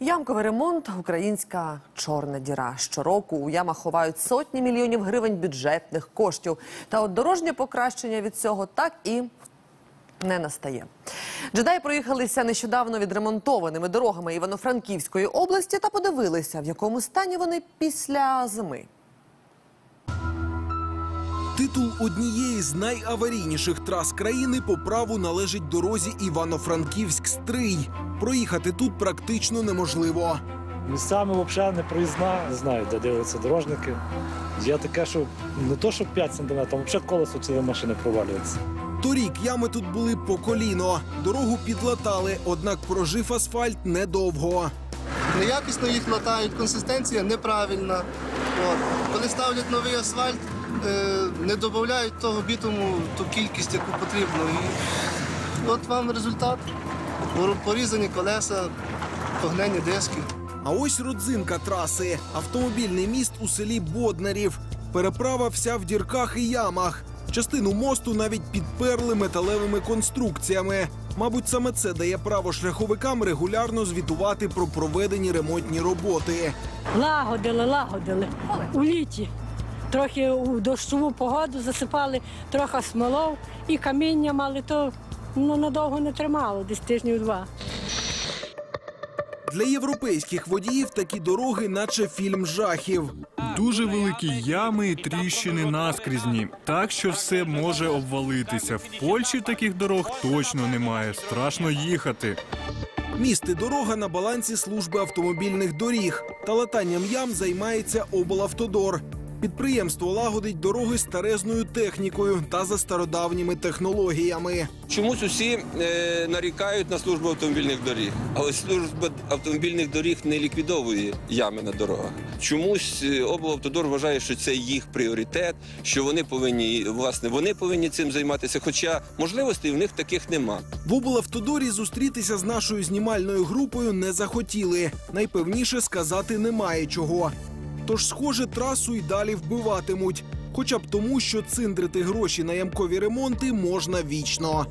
Ямковий ремонт українська чорна діра. Щороку у ямах ховають сотні мільйонів гривень бюджетних коштів. Та от дорожнє покращення від цього так і не настає. Джедаї проїхалися нещодавно відремонтованими дорогами Івано-Франківської області та подивилися, в якому стані вони після зими. Титул однієї з найаварійніших трас країни по праву належить дорозі Івано-Франківськ-Стрий. Проїхати тут практично неможливо. Місцями взагалі не проїзна, не знаю, де дивляться дорожники. Є таке, що не то, що 5 см, а взагалі колесо цієї машини провалюється. Торік ями тут були по коліно. Дорогу підлатали, однак прожив асфальт недовго. Неякісно їх латають, консистенція неправильна. От. Коли ставлять новий асфальт, е, не додають того бітуму ту кількість, яку потрібно. І от вам результат. Порізані колеса, погнені диски. А ось родзинка траси автомобільний міст у селі Боднарів. Переправа вся в дірках і ямах. Частину мосту навіть підперли металевими конструкціями. Мабуть, саме це дає право шляховикам регулярно звітувати про проведені ремонтні роботи. Лагодили, лагодили у літі. Трохи у дощову погоду засипали, трохи смолов і каміння мали, то ну, надовго не тримало, десь тижнів два. Для європейських водіїв такі дороги, наче фільм жахів. Дуже великі ями і тріщини наскрізні, так що все може обвалитися. В Польщі таких дорог точно немає. Страшно їхати. Місти дорога на балансі служби автомобільних доріг. Та латанням ям займається облавтодор. Підприємство лагодить дороги старезною технікою та за стародавніми технологіями. Чомусь усі е, нарікають на службу автомобільних доріг, але служба автомобільних доріг не ліквідовує ями на дорогах. Чомусь е, облавтодор вважає, що це їх пріоритет, що вони повинні власне вони повинні цим займатися. Хоча можливостей в них таких нема. В облавтодорі зустрітися з нашою знімальною групою не захотіли. Найпевніше сказати немає чого. Тож, схоже, трасу й далі вбиватимуть. Хоча б тому, що циндрити гроші на ямкові ремонти можна вічно.